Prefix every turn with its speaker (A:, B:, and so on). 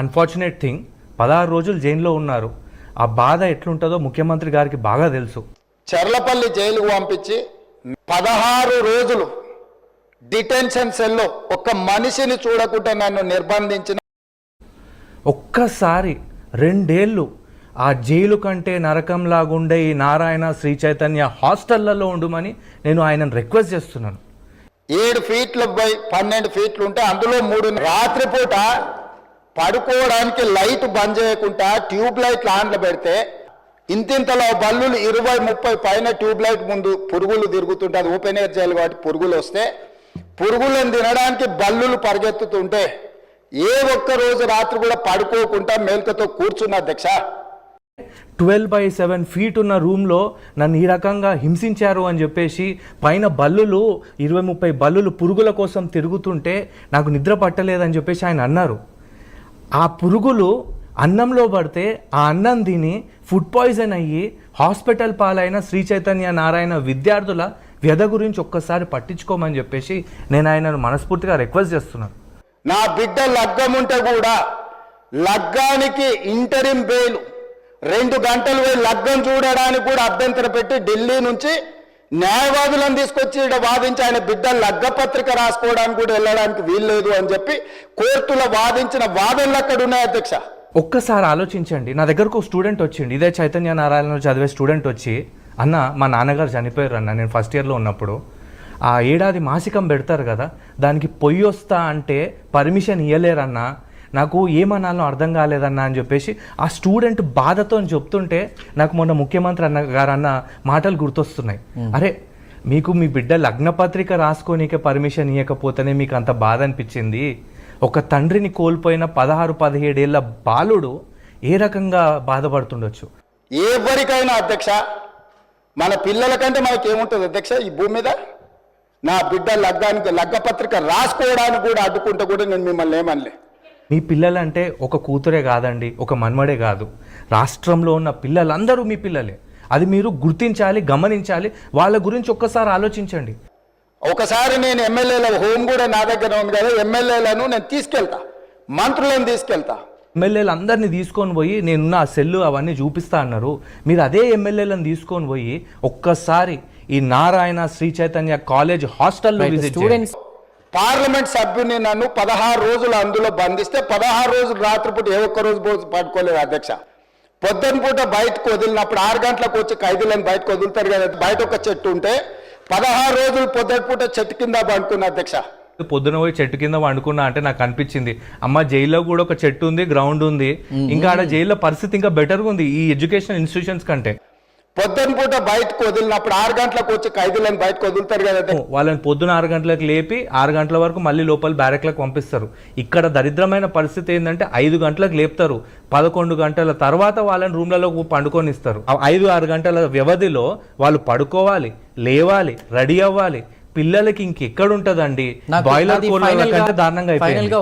A: Unfortunate thing పదహారు రోజులు జైల్లో ఉన్నారు. ఆ బాధ ఎట్లుంటుందో ముఖ్యమంత్రి గారికి బాగా తెలుసు.
B: చర్లపల్లి జైలుకు పంపించి పదహారు రోజులు డిటెన్షన్ సెల్లో ఒక్క మనిషిని చూడకుండా నన్ను నిర్బంధించిన
A: ఒక్కసారి రెండేళ్ళు ఆ జైలు కంటే నరకంలాగుండే ఈ నారాయణ శ్రీ చైతన్య హాస్టళ్ళలో ఉండమని నేను ఆయనను రిక్వెస్ట్ చేస్తున్నాను.
B: ఏడు ఫీట్ల బై పన్నెండు ఫీట్లు ఉంటే అందులో మూడు రాత్రిపూట పడుకోవడానికి లైట్ బంద్ చేయకుండా ట్యూబ్ లైట్లు ఆన్లో పెడితే ఇంతింతలో బల్లులు ఇరవై ముప్పై పైన ట్యూబ్ లైట్ ముందు పురుగులు తిరుగుతుంటాయి ఓపెన్ ఎయిర్ చేయాలి కాబట్టి పురుగులు వస్తే పురుగులను తినడానికి బల్లులు పరిగెత్తుతుంటే ఏ ఒక్క రోజు రాత్రి కూడా పడుకోకుండా మేల్కతో కూర్చున్న అధ్యక్ష.
A: ట్వెల్వ్ బై సెవెన్ ఫీట్ ఉన్న రూమ్లో నన్ను ఈ రకంగా హింసించారు అని చెప్పేసి పైన బల్లులు ఇరవై ముప్పై బల్లులు పురుగుల కోసం తిరుగుతుంటే నాకు నిద్ర పట్టలేదని చెప్పేసి ఆయన అన్నారు. ఆ పురుగులు అన్నంలో పడితే ఆ అన్నం తిని ఫుడ్ పాయిజన్ అయ్యి హాస్పిటల్ పాలైన శ్రీ చైతన్య నారాయణ విద్యార్థుల వ్యధ గురించి ఒక్కసారి పట్టించుకోమని చెప్పేసి నేను ఆయనను మనస్ఫూర్తిగా రిక్వెస్ట్ చేస్తున్నాను.
B: నా బిడ్డ లగ్గం ఉంటే కూడా లగ్గానికి ఇంటరిం బెయిల్ రెండు గంటలు లగ్గం చూడడానికి కూడా అభ్యంతర పెట్టి ఢిల్లీ నుంచి న్యాయవాదులను తీసుకొచ్చి ఇక్కడ వాదించి ఆయన బిడ్డ లగ్గపత్రిక రాసుకోవడానికి కూడా వెళ్ళడానికి వీల్లేదు అని చెప్పి కోర్టులో వాదించిన వాదనలు అక్కడ ఉన్నాయి అధ్యక్ష?
A: ఒక్కసారి ఆలోచించండి. నా దగ్గరకు ఒక స్టూడెంట్ వచ్చింది ఇదే చైతన్య నారాయణలో చదివే స్టూడెంట్ వచ్చి అన్న మా నాన్నగారు చనిపోయారు అన్న నేను ఫస్ట్ ఇయర్లో ఉన్నప్పుడు. ఆ ఏడాది మాసికం పెడతారు కదా దానికి పొయ్యి వస్తా అంటే పర్మిషన్ ఇవ్వలేరన్న నాకు ఏమనాలో అర్థం కాలేదన్న అని చెప్పేసి ఆ స్టూడెంట్ బాధతో చెప్తుంటే నాకు మొన్న ముఖ్యమంత్రి అన్న గారు అన్న మాటలు గుర్తొస్తున్నాయి. అరే మీకు మీ బిడ్డ లగ్నపత్రిక రాసుకోనీకే పర్మిషన్ ఇవ్వకపోతేనే మీకు అంత బాధ అనిపించింది. ఒక తండ్రిని కోల్పోయిన పదహారు పదిహేడేళ్ళ బాలుడు ఏ రకంగా బాధపడుతుండొచ్చు?
B: ఎవరికైనా అధ్యక్ష మన పిల్లల కంటే మనకి ఏముంటుంది అధ్యక్ష ఈ భూమి మీద? నా బిడ్డ లగ్గానికి లగ్గ పత్రిక రాసుకోవడానికి కూడా అడ్డుకుంటే కూడా నేను మిమ్మల్ని ఏమనలే.
A: మీ పిల్లలంటే ఒక కూతురే కాదండి ఒక మన్మడే కాదు. రాష్ట్రంలో ఉన్న పిల్లలందరూ మీ పిల్లలే. అది మీరు గుర్తించాలి గమనించాలి వాళ్ళ గురించి ఒక్కసారి ఆలోచించండి.
B: ఒకసారి నేను ఎమ్మెల్యేల హోమ్ కూడా నా దగ్గర ఉంది కదా ఎమ్మెల్యేలను నేను తీసుకెళ్తా మంత్రులను తీసుకెళ్తా.
A: ఎమ్మెల్యేలు అందరినీ తీసుకొని పోయి నేనున్న ఆ సెల్లు అవన్నీ చూపిస్తా అన్నారు. మీరు అదే ఎమ్మెల్యేలను తీసుకొని పోయి ఒక్కసారి ఈ నారాయణ శ్రీ చైతన్య కాలేజ్ హాస్టల్లో విజిట్
C: స్టూడెంట్స్
B: పార్లమెంట్ సభ్యుని నన్ను పదహారు రోజులు అందులో బంధిస్తే పదహారు రోజులు రాత్రిపూట ఏ ఒక్క రోజు పట్టుకోలేదు అధ్యక్ష. పొద్దున పూట బయటకు వదిలినప్పుడు ఆరు గంటలకు వచ్చి ఖైదీలను బయటకు వదులుతారు కదా బయట ఒక చెట్టు ఉంటే పదహారు రోజులు పొద్దున పూట చెట్టు కింద పండుకున్న అధ్యక్ష.
A: పొద్దున పోయి చెట్టు కింద వండుకున్నా అంటే నాకు అనిపించింది అమ్మ జైల్లో కూడా ఒక చెట్టు ఉంది గ్రౌండ్ ఉంది ఇంకా ఆడ జైల్లో పరిస్థితి ఇంకా బెటర్గా ఉంది ఈ ఎడ్యుకేషన్ ఇన్స్టిట్యూషన్స్ కంటే.
B: పొద్దున పూట బయటకు వదిలినప్పుడు ఆరు గంటలకు వచ్చి ఖైదీలను బయటకు వదులుతారు కదా.
A: వాళ్ళని పొద్దున ఆరు గంటలకు లేపి ఆరు గంటల వరకు మళ్ళీ లోపల బ్యారెక్లకు పంపిస్తారు. ఇక్కడ దరిద్రమైన పరిస్థితి ఏంటంటే ఐదు గంటలకు లేపుతారు. పదకొండు గంటల తర్వాత వాళ్ళని రూమ్లలో పండుకొని ఇస్తారు. ఐదు ఆరు గంటల వ్యవధిలో వాళ్ళు పడుకోవాలి లేవాలి రెడీ అవ్వాలి. పిల్లలకి ఇంకెక్కడ ఉంటదండి?
C: నాకు
A: బాయిలర్ కంటే దారుణంగా అయిపోయింది.
C: గా